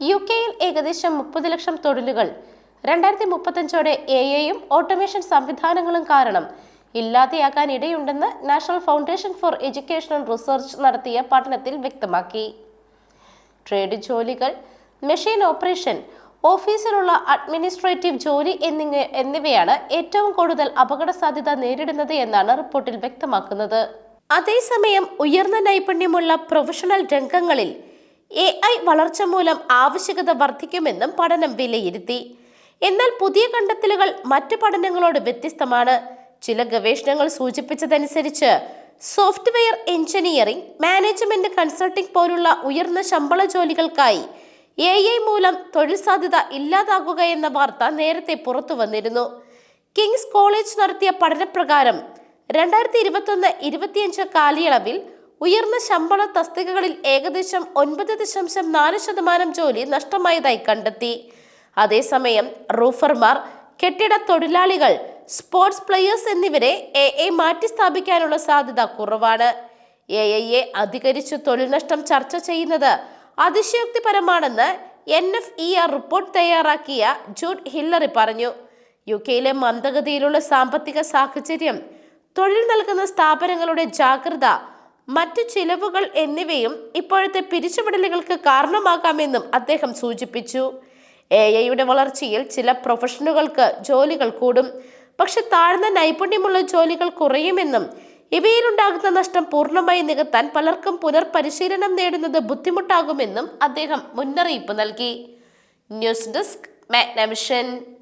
U കെയിൽ ഏകദേശം മുപ്പത് ലക്ഷം തൊഴിലുകൾ. രണ്ടായിരത്തി മുപ്പത്തഞ്ചോടെ എ ഓട്ടോമേഷൻ സംവിധാനങ്ങളും കാരണം ഇല്ലാതെയാകാൻ ഇടയുണ്ടെന്ന് national foundation for educational research നടത്തിയ പഠനത്തിൽ വ്യക്തമാക്കി. ട്രേഡ് ജോലികൾ മെഷീൻ ഓപ്പറേഷൻ ഓഫീസിലുള്ള അഡ്മിനിസ്ട്രേറ്റീവ് ജോലി എന്നിങ്ങ എന്നിവയാണ് ഏറ്റവും കൂടുതൽ അപകട സാധ്യത നേരിടുന്നത് എന്നാണ് റിപ്പോർട്ടിൽ വ്യക്തമാക്കുന്നത്. അതേസമയം ഉയർന്ന നൈപുണ്യമുള്ള പ്രൊഫഷണൽ രംഗങ്ങളിൽ എ ഐ വളർച്ച മൂലം ആവശ്യകത വർദ്ധിക്കുമെന്നും പഠനം വിലയിരുത്തി. എന്നാൽ പുതിയ കണ്ടെത്തലുകൾ മറ്റു പഠനങ്ങളോട് വ്യത്യസ്തമാണ്. ചില ഗവേഷണങ്ങൾ സൂചിപ്പിച്ചതനുസരിച്ച് സോഫ്റ്റ്വെയർ എഞ്ചിനീയറിംഗ് മാനേജ്മെന്റ് കൺസൾട്ടിംഗ് പോലുള്ള ഉയർന്ന ശമ്പള ജോലികൾക്കായി എ ഐ മൂലം തൊഴിൽ സാധ്യത ഇല്ലാതാകുക എന്ന വാർത്ത നേരത്തെ പുറത്തു വന്നിരുന്നു. കിങ്സ് കോളേജ് നടത്തിയ പഠനപ്രകാരം രണ്ടായിരത്തി ഇരുപത്തൊന്ന് ഇരുപത്തിയഞ്ച് കാലയളവിൽ ഉയർന്ന ശമ്പള തസ്തികകളിൽ ഏകദേശം ഒൻപത് ദശാംശം നാല് ശതമാനം ജോലി നഷ്ടമായതായി കണ്ടെത്തി. അതേസമയം റൂഫർമാർ കെട്ടിട തൊഴിലാളികൾ സ്പോർട്സ് പ്ലെയേഴ്സ് എന്നിവരെ എ എ മാറ്റി സ്ഥാപിക്കാനുള്ള സാധ്യത കുറവാണ്. എ ഐ എ അധികരിച്ചു തൊഴിൽ നഷ്ടം ചർച്ച ചെയ്യുന്നത് അതിശയോക്തിപരമാണെന്ന് N F E R report തയ്യാറാക്കിയ ജൂഡ് ഹില്ലറി പറഞ്ഞു. യു കെയിലെ മന്ദഗതിയിലുള്ള സാമ്പത്തിക സാഹചര്യം തൊഴിൽ നൽകുന്ന സ്ഥാപനങ്ങളുടെ ജാഗ്രത മറ്റു ചിലവുകൾ എന്നിവയും ഇപ്പോഴത്തെ പിരിച്ചുവിടലുകൾക്ക് കാരണമാകാമെന്നും അദ്ദേഹം സൂചിപ്പിച്ചു. എ ഐയുടെ വളർച്ചയിൽ ചില പ്രൊഫഷനുകൾക്ക് ജോലികൾ കൂടും. പക്ഷെ താഴ്ന്ന നൈപുണ്യമുള്ള ജോലികൾ കുറയുമെന്നും ഇവയിലുണ്ടാകുന്ന നഷ്ടം പൂർണമായി നികത്താൻ പലർക്കും പുനർപരിശീലനം നേടുന്നത് ബുദ്ധിമുട്ടാകുമെന്നും അദ്ദേഹം മുന്നറിയിപ്പ് നൽകി. News desk Magnavision.